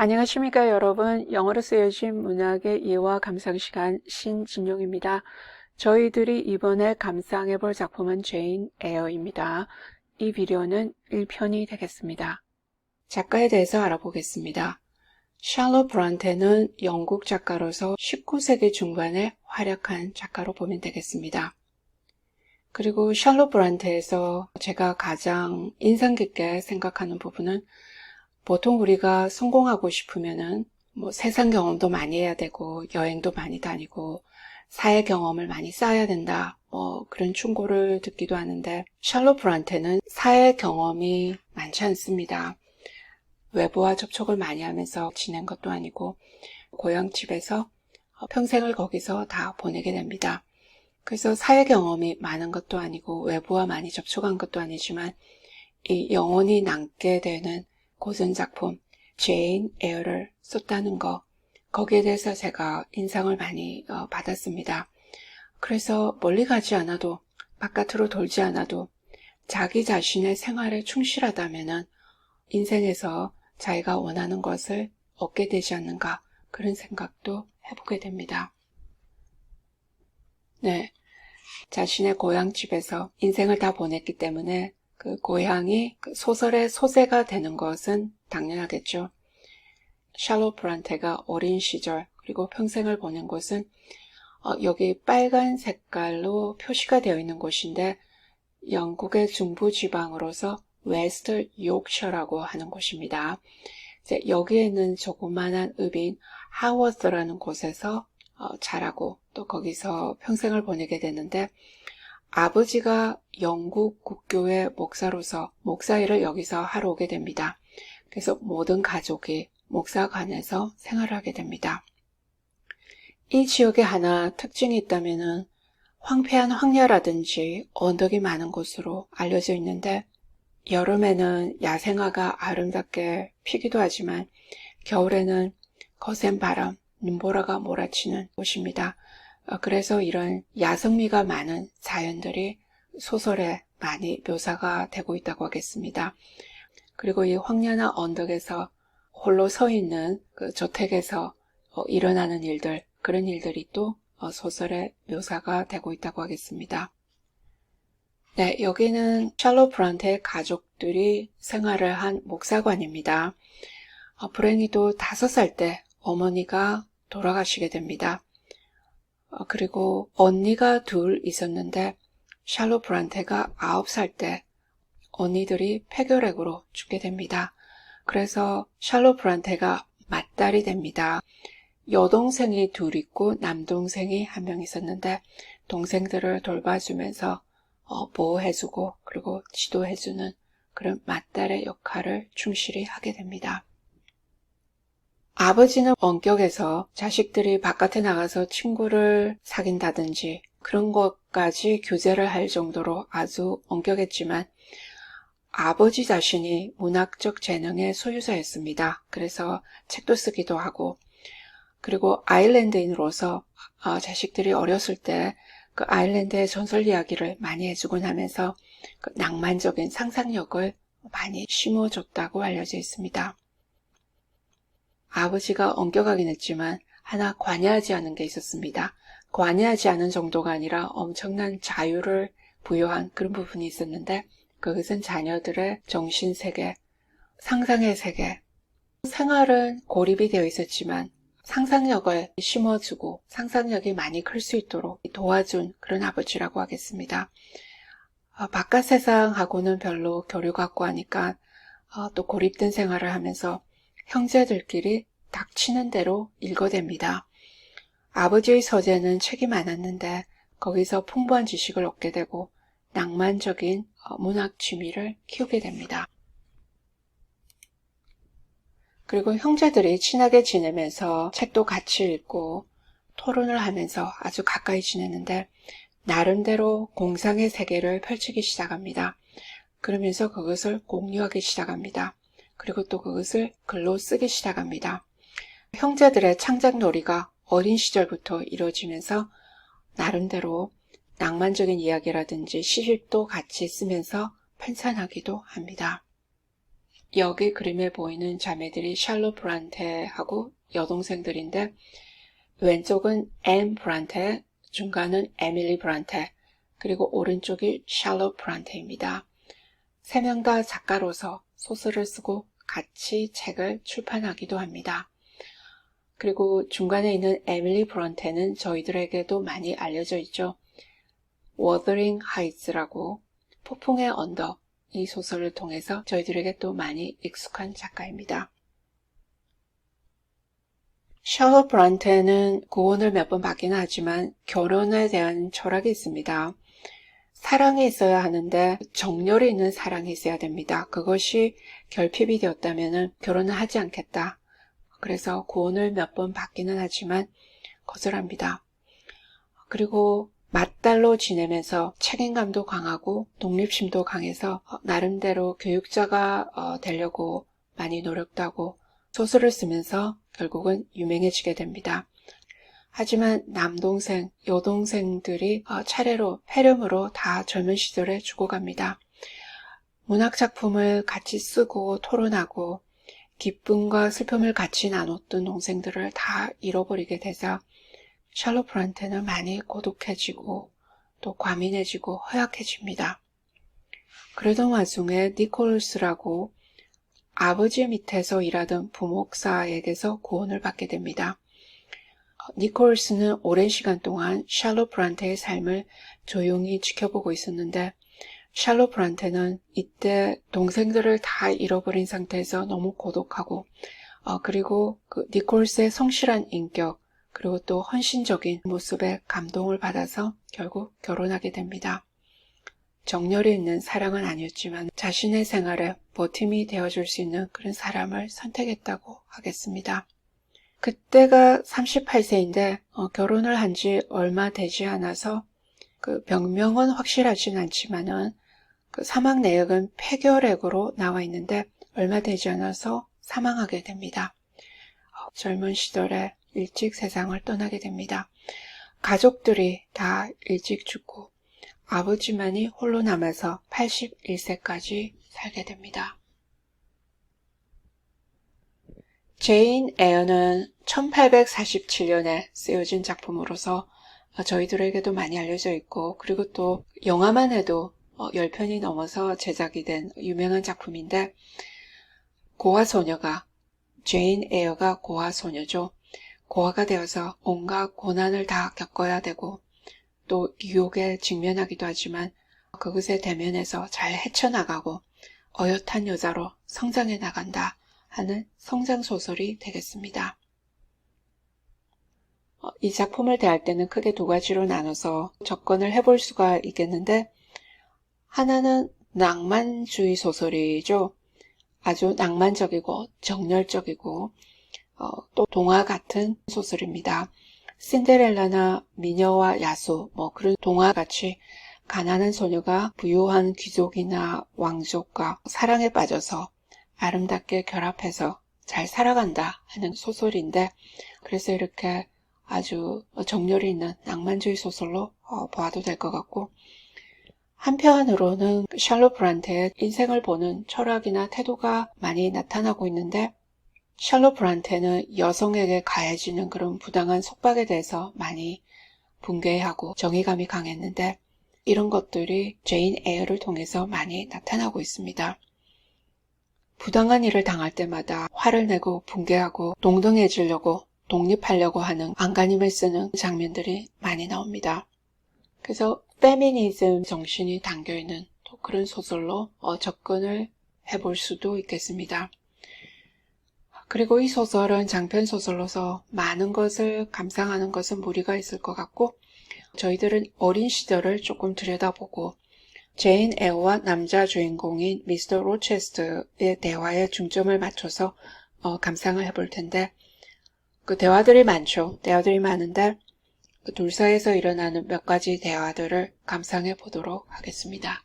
안녕하십니까 여러분 영어로 쓰여진 문학의 이해와 감상 시간 신진용입니다. 저희들이 이번에 감상해 볼 작품은 제인 에어입니다. 이 비디오는 1편이 되겠습니다. 작가에 대해서 알아보겠습니다. 샬롯 브란테는 영국 작가로서 19세기 중반에 활약한 작가로 보면 되겠습니다. 그리고 샬롯 브란테에서 제가 가장 인상 깊게 생각하는 부분은 보통 우리가 성공하고 싶으면은 뭐 세상 경험도 많이 해야 되고 여행도 많이 다니고 사회 경험을 많이 쌓아야 된다. 뭐 그런 충고를 듣기도 하는데 샬롯 브란테는 사회 경험이 많지 않습니다. 외부와 접촉을 많이 하면서 지낸 것도 아니고 고향집에서 평생을 거기서 다 보내게 됩니다. 그래서 사회 경험이 많은 것도 아니고 외부와 많이 접촉한 것도 아니지만 이 영혼이 남게 되는 고전 작품 제인 에어를 썼다는 거 거기에 대해서 제가 인상을 많이 어, 받았습니다. 그래서 멀리 가지 않아도 바깥으로 돌지 않아도 자기 자신의 생활에 충실하다면 인생에서 자기가 원하는 것을 얻게 되지 않는가 그런 생각도 해보게 됩니다. 네. 자신의 고향집에서 인생을 다 보냈기 때문에 그 고향이 그 소설의 소재가 되는 것은 당연하겠죠. 샬롯 브란테가 어린 시절 그리고 평생을 보낸 곳은 어, 여기 빨간 색깔로 표시가 되어 있는 곳인데 영국의 중부 지방으로서 웨스트 요크셔라고 하는 곳입니다. 이제 여기에는 조그만한 읍인 하워스라는 곳에서 어, 자라고 또 거기서 평생을 보내게 되는데 아버지가 영국 국교의 목사로서 목사 일을 여기서 하러 오게 됩니다. 그래서 모든 가족이 목사관에서 생활을 하게 됩니다. 이 지역에 하나 특징이 있다면 황폐한 황야라든지 언덕이 많은 곳으로 알려져 있는데 여름에는 야생화가 아름답게 피기도 하지만 겨울에는 거센 바람, 눈보라가 몰아치는 곳입니다. 어, 그래서 이런 야성미가 많은 자연들이 소설에 많이 묘사가 되고 있다고 하겠습니다. 그리고 이 황야나 언덕에서 홀로 서 있는 그 저택에서 어, 일어나는 일들, 그런 일들이 또 어, 소설에 묘사가 되고 있다고 하겠습니다. 네, 여기는 샬롯 브란테의 가족들이 생활을 한 목사관입니다. 불행히도 다섯 살 때 어머니가 돌아가시게 됩니다. 어, 그리고 언니가 둘 있었는데 샬롯 브란테가 9살 때 언니들이 폐결핵으로 죽게 됩니다. 그래서 샬롯 브란테가 맏딸이 됩니다. 여동생이 둘 있고 남동생이 한 명 있었는데 동생들을 돌봐주면서 어, 보호해주고 그리고 지도해주는 그런 맏딸의 역할을 충실히 하게 됩니다. 아버지는 원격에서 자식들이 바깥에 나가서 친구를 사귄다든지 그런 것까지 규제를 할 정도로 아주 엄격했지만 아버지 자신이 문학적 재능의 소유자였습니다. 그래서 책도 쓰기도 하고 그리고 아일랜드인으로서 어, 자식들이 어렸을 때 그 아일랜드의 전설 이야기를 많이 해주곤 하면서 그 낭만적인 상상력을 많이 심어줬다고 알려져 있습니다. 아버지가 엄격하긴 했지만 하나 관여하지 않은 게 있었습니다. 관여하지 않은 정도가 아니라 엄청난 자유를 부여한 그런 부분이 있었는데 그것은 자녀들의 정신 세계, 상상의 세계, 생활은 고립이 되어 있었지만 상상력을 심어주고 상상력이 많이 클 수 있도록 도와준 그런 아버지라고 하겠습니다. 어, 바깥 세상하고는 별로 교류가 없고 하니까 어, 또 고립된 생활을 하면서 형제들끼리 닥치는 대로 읽어댑니다. 아버지의 서재는 책이 많았는데 거기서 풍부한 지식을 얻게 되고 낭만적인 어, 문학 취미를 키우게 됩니다. 그리고 형제들이 친하게 지내면서 책도 같이 읽고 토론을 하면서 아주 가까이 지냈는데 나름대로 공상의 세계를 펼치기 시작합니다. 그러면서 그것을 공유하기 시작합니다. 그리고 또 그것을 글로 쓰기 시작합니다. 형제들의 창작놀이가 어린 시절부터 이루어지면서 나름대로 낭만적인 이야기라든지 시집도 같이 쓰면서 편찬하기도 합니다. 여기 그림에 보이는 자매들이 샬롯 브란테하고 여동생들인데 왼쪽은 앤 브란테, 중간은 에밀리 브란테, 그리고 오른쪽이 샬롯 브란테입니다. 세 명 다 작가로서 소설을 쓰고 같이 책을 출판하기도 합니다. 그리고 중간에 있는 에밀리 브런테는 저희들에게도 많이 알려져 있죠. 워더링 하이츠라고 폭풍의 언덕 이 소설을 통해서 저희들에게 또 많이 익숙한 작가입니다. 샬롯 브란테는 고원을 몇 번 받기는 하지만 결혼에 대한 철학이 있습니다. 사랑이 있어야 하는데 정열이 있는 사랑이 있어야 됩니다. 그것이 결핍이 되었다면 결혼을 하지 않겠다. 그래서 고원을 몇 번 받기는 하지만 거절합니다. 그리고 맞달로 지내면서 책임감도 강하고 독립심도 강해서 나름대로 교육자가 어, 되려고 많이 노력도 하고 소설을 쓰면서 결국은 유명해지게 됩니다. 하지만 남동생, 여동생들이 어, 차례로 폐렴으로 다 젊은 시절에 죽어갑니다. 문학 작품을 같이 쓰고 토론하고 기쁨과 슬픔을 같이 나눴던 동생들을 다 잃어버리게 돼서 샬롯 프란테는 많이 고독해지고 또 과민해지고 허약해집니다. 그러던 와중에 니콜스라고 아버지 밑에서 일하던 부목사에게서 구원을 받게 됩니다. 니콜스는 오랜 시간 동안 샬롯 브란테의 삶을 조용히 지켜보고 있었는데 샬롯 브란테는 이때 동생들을 다 잃어버린 상태에서 너무 고독하고 어, 그리고 그 니콜스의 성실한 인격 그리고 또 헌신적인 모습에 감동을 받아서 결국 결혼하게 됩니다. 정열이 있는 사랑은 아니었지만 자신의 생활에 버팀이 되어줄 수 있는 그런 사람을 선택했다고 하겠습니다. 그때가 38세인데 어, 결혼을 한 지 얼마 되지 않아서 그 병명은 확실하진 않지만은 그 사망 내역은 폐결핵으로 나와 있는데 얼마 되지 않아서 사망하게 됩니다. 어, 젊은 시절에 일찍 세상을 떠나게 됩니다. 가족들이 다 일찍 죽고 아버지만이 홀로 남아서 81세까지 살게 됩니다. 제인 에어는 1847년에 쓰여진 작품으로서 저희들에게도 많이 알려져 있고 그리고 또 영화만 해도 10편이 넘어서 제작이 된 유명한 작품인데 고아 소녀가 제인 에어가 고아 소녀죠. 고아가 되어서 온갖 고난을 다 겪어야 되고 또 유혹에 직면하기도 하지만 그것에 대면해서 잘 헤쳐나가고 어엿한 여자로 성장해 나간다 하는 성장소설이 되겠습니다. 어, 이 작품을 대할 때는 크게 두 가지로 나눠서 접근을 해볼 수가 있겠는데 하나는 낭만주의 소설이죠. 아주 낭만적이고 정열적이고 어, 또 동화 같은 소설입니다. 신데렐라나 미녀와 야수 뭐 그런 동화 같이 가난한 소녀가 부유한 귀족이나 왕족과 사랑에 빠져서 아름답게 결합해서 잘 살아간다 하는 소설인데 그래서 이렇게 아주 정열이 있는 낭만주의 소설로 어, 봐도 될 것 같고 한편으로는 샬롯 브란테의 인생을 보는 철학이나 태도가 많이 나타나고 있는데 샬롯 브란테는 여성에게 가해지는 그런 부당한 속박에 대해서 많이 붕괴하고 정의감이 강했는데 이런 것들이 제인 에어를 통해서 많이 나타나고 있습니다. 부당한 일을 당할 때마다 화를 내고 붕괴하고 동등해지려고 독립하려고 하는 안간힘을 쓰는 장면들이 많이 나옵니다. 그래서 페미니즘 정신이 담겨있는 또 그런 소설로 어, 접근을 해볼 수도 있겠습니다. 그리고 이 소설은 장편 소설로서 많은 것을 감상하는 것은 무리가 있을 것 같고 저희들은 어린 시절을 조금 들여다보고 제인 에어와 남자 주인공인 미스터 로체스트의 대화에 중점을 맞춰서 어, 감상을 해볼 텐데 그 대화들이 많죠. 대화들이 많은데 그 둘 사이에서 일어나는 몇 가지 대화들을 감상해 보도록 하겠습니다.